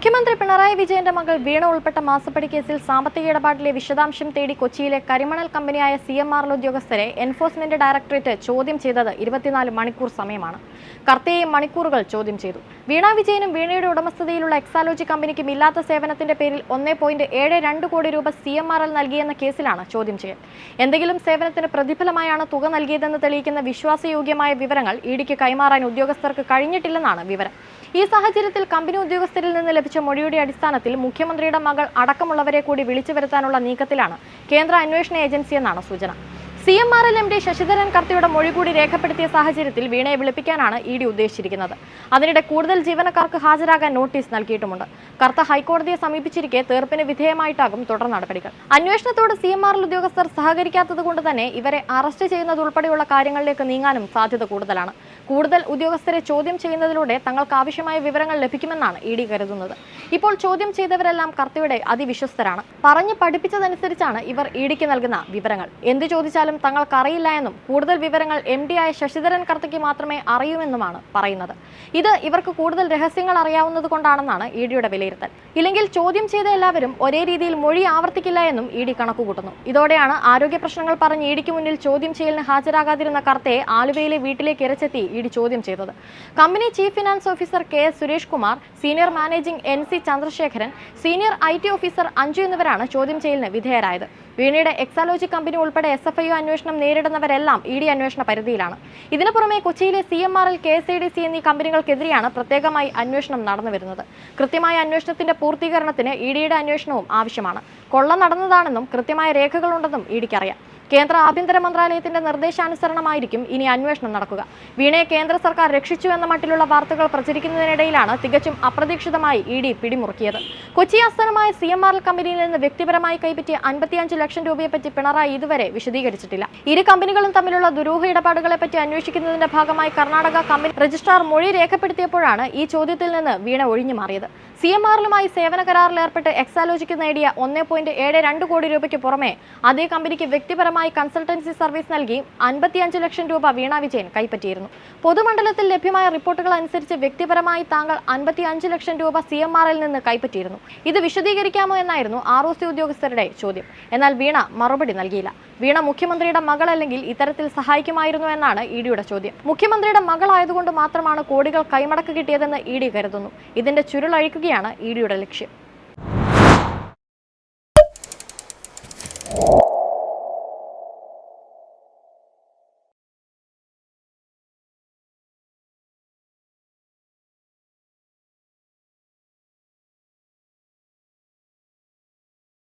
മുഖ്യമന്ത്രി പിണറായി വിജയന്റെ മകൾ വീണ ഉൾപ്പെട്ട മാസപ്പടി കേസിൽ സാമ്പത്തിക ഇടപാടിലെ വിശദാംശം തേടി കൊച്ചിയിലെ കരിമണൽ കമ്പനിയായ സി എം ആർ ഉദ്യോഗസ്ഥരെ എൻഫോഴ്സ്മെന്റ് ഡയറക്ടറേറ്റ് ചോദ്യം ചെയ്തത് ഇരുപത്തിനാല് മണിക്കൂർ സമയമാണ്. കർത്തയെയും മണിക്കൂറുകൾ ചോദ്യം ചെയ്തു. വീണ വിജയനും വീണയുടെ ഉടമസ്ഥതയിലുള്ള എക്സാലോജി കമ്പനിക്കും ഇല്ലാത്ത സേവനത്തിന്റെ പേരിൽ ഒന്നേ പോയിന്റ് ഏഴ് രണ്ട് കോടി രൂപ സി എം ആർ എൽ നൽകിയെന്ന കേസിലാണ് ചോദ്യം ചെയ്യൽ. എന്തെങ്കിലും സേവനത്തിന് പ്രതിഫലമായാണ് തുക നൽകിയതെന്ന് തെളിയിക്കുന്ന വിശ്വാസയോഗ്യമായ വിവരങ്ങൾ ഇഡിക്ക് കൈമാറാൻ ഉദ്യോഗസ്ഥർക്ക് കഴിഞ്ഞിട്ടില്ലെന്നാണ് വിവരം. ഈ സാഹചര്യത്തിൽ കമ്പനി ഉദ്യോഗസ്ഥരിൽ നിന്ന് ലഭിച്ച മൊഴിയുടെ അടിസ്ഥാനത്തിൽ മുഖ്യമന്ത്രിയുടെ മകൾ അടക്കമുള്ളവരെ കൂടി വിളിച്ചു വരുത്താനുള്ള നീക്കത്തിലാണ് കേന്ദ്ര അന്വേഷണ ഏജൻസി എന്നാണ് സൂചന. C M R L M D Sasidharan കർത്തയുടെ മൊഴി കൂടി രേഖപ്പെടുത്തിയ സാഹചര്യത്തിൽ വീണയെ വിളിപ്പിക്കാനാണ് ഇ ഡി ഉദ്ദേശിച്ചിരിക്കുന്നത്. അതിനിടെ കൂടുതൽ ജീവനക്കാർക്ക് ഹാജരാകാൻ നോട്ടീസ് നൽകിയിട്ടുമുണ്ട്. കർത്ത ഹൈക്കോടതിയെ സമീപിച്ചിരിക്കെ തീർപ്പിന് വിധേയമായിട്ടാകും തുടർ നടപടികൾ. അന്വേഷണത്തോട് സി എം ആർ എൽ ഉദ്യോഗസ്ഥർ സഹകരിക്കാത്തത് കൊണ്ട് തന്നെ ഇവരെ അറസ്റ്റ് ചെയ്യുന്നതുൾപ്പെടെയുള്ള കാര്യങ്ങളിലേക്ക് നീങ്ങാനും സാധ്യത കൂടുതലാണ്. കൂടുതൽ ഉദ്യോഗസ്ഥരെ ചോദ്യം ചെയ്യുന്നതിലൂടെ തങ്ങൾക്ക് ആവശ്യമായ വിവരങ്ങൾ ലഭിക്കുമെന്നാണ് ഇ ഡി കരുതുന്നത്. ഇപ്പോൾ ചോദ്യം ചെയ്തവരെല്ലാം കർത്തയുടെ അതിവിശ്വസ്തരാണ്. പറഞ്ഞു പഠിപ്പിച്ചതനുസരിച്ചാണ് ഇവർ ഇ ഡിക്ക് നൽകുന്ന വിവരങ്ങൾ. എന്ത് ചോദിച്ചാലും തങ്ങൾക്ക് അറിയില്ല എന്നും കൂടുതൽ വിവരങ്ങൾ എം ഡി ആയ ശശിധരൻ കർത്തയ്ക്ക് മാത്രമേ അറിയൂമെന്നുമാണ് പറയുന്നത്. ഇത് ഇവർക്ക് കൂടുതൽ രഹസ്യങ്ങൾ അറിയാവുന്നത് കൊണ്ടാണെന്നാണ് ഇ ഡിയുടെ വിലയിരുത്തൽ. ഇല്ലെങ്കിൽ ചോദ്യം ചെയ്ത എല്ലാവരും ഒരേ രീതിയിൽ മൊഴി ആവർത്തിക്കില്ല എന്നും ഇ ഡി കണക്കുകൂട്ടുന്നു. ഇതോടെയാണ് ആരോഗ്യ പ്രശ്നങ്ങൾ പറഞ്ഞ് ഇ ഡിക്ക് മുന്നിൽ ചോദ്യം ചെയ്യലിന് ഹാജരാകാതിരുന്ന കർത്തയെ ആലുവയിലെ വീട്ടിലേക്ക് ഇരച്ചെത്തി ഇ ഡി ചോദ്യം ചെയ്തത്. Company chief finance officer K S Suresh Kumar senior managing N C Chandrasekharan senior I T officer Anju എന്നിവരാണ് ചോദ്യം ചെയ്യലിന് വിധേയരായത്. വീണയുടെ എക്സാലോജി കമ്പനി ഉൾപ്പെടെ എസ് എഫ് ഐ ഒ അന്വേഷണം നേരിടുന്നവരെല്ലാം ഇ ഡി അന്വേഷണ പരിധിയിലാണ്. ഇതിനു പുറമെ കൊച്ചിയിലെ C M R L K S I D C എന്നീ കമ്പനികൾക്കെതിരെയാണ് പ്രത്യേകമായി അന്വേഷണം നടന്നു വരുന്നത്. കൃത്യമായ അന്വേഷണത്തിന്റെ പൂർത്തീകരണത്തിന് ഇ ഡിയുടെ അന്വേഷണവും ആവശ്യമാണ്. കൊള്ള നടന്നതാണെന്നും കൃത്യമായ രേഖകളുണ്ടെന്നും ഇ ഡിക്ക് അറിയാം. കേന്ദ്ര ആഭ്യന്തര മന്ത്രാലയത്തിന്റെ നിർദ്ദേശാനുസരണമായിരിക്കും ഇനി അന്വേഷണം നടക്കുക. വീണയെ കേന്ദ്ര സർക്കാർ രക്ഷിച്ചു എന്ന മട്ടിലുള്ള വാർത്തകൾ പ്രചരിക്കുന്നതിനിടയിലാണ് തികച്ചും അപ്രതീക്ഷിതമായി ഇ ഡി പിടിമുറുക്കിയത്. കൊച്ചി ആസ്ഥാനമായ സി എം ആർ എൽ കമ്പനിയിൽ നിന്ന് വ്യക്തിപരമായി കൈപ്പറ്റിയ അൻപത്തിയഞ്ച് ലക്ഷം രൂപയെപ്പറ്റി പിണറായി ഇതുവരെ വിശദീകരിച്ചിട്ടില്ല. ഇരു കമ്പനികളും തമ്മിലുള്ള ദുരൂഹ ഇടപാടുകളെ പറ്റി അന്വേഷിക്കുന്നതിന്റെ ഭാഗമായി കർണാടക കമ്പനി രജിസ്ട്രാർ മൊഴി രേഖപ്പെടുത്തിയപ്പോഴാണ് ഈ ചോദ്യത്തിൽ നിന്ന് വീണ ഒഴിഞ്ഞു മാറിയത്. സി എം ആറിലുമായി സേവന കരാറിൽ ഏർപ്പെട്ട് എക്സാലോജിക്ക് നേടിയ ഒന്നേ പോയിന്റ് ഏഴ് രണ്ട് കോടി രൂപയ്ക്ക് പുറമെ അതേ കമ്പനിക്ക് വ്യക്തിപരമായി കൺസൾട്ടൻസി സർവീസ് നൽകി അൻപത്തിയഞ്ച് ലക്ഷം രൂപ വീണ വിജയൻ കൈപ്പറ്റിയിരുന്നു. പൊതുമണ്ഡലത്തിൽ ലഭ്യമായ റിപ്പോർട്ടുകൾ അനുസരിച്ച് വ്യക്തിപരമായി താങ്കൾ അൻപത്തി അഞ്ച് ലക്ഷം രൂപ സി എം ആറിൽ നിന്ന് കൈപ്പറ്റിയിരുന്നു. ഇത് വിശദീകരിക്കാമോ എന്നായിരുന്നു ആർ ഒ സി ഉദ്യോഗസ്ഥരുടെ ചോദ്യം. എന്നാൽ വീണ മറുപടി നൽകിയില്ല. വീണ മുഖ്യമന്ത്രിയുടെ മകളല്ലെങ്കിൽ ഇത്തരത്തിൽ സഹായിക്കുമായിരുന്നു എന്നാണ് ഇ ഡിയുടെ ചോദ്യം. മുഖ്യമന്ത്രിയുടെ മകളായതുകൊണ്ട് മാത്രമാണ് കോടികൾ കൈമടക്ക് കിട്ടിയതെന്ന് ഇ ഡി കരുതുന്നു. ഇതിന്റെ ചുരുളഴിക്കുകയാണ് ഇ ഡിയുടെ ലക്ഷ്യം.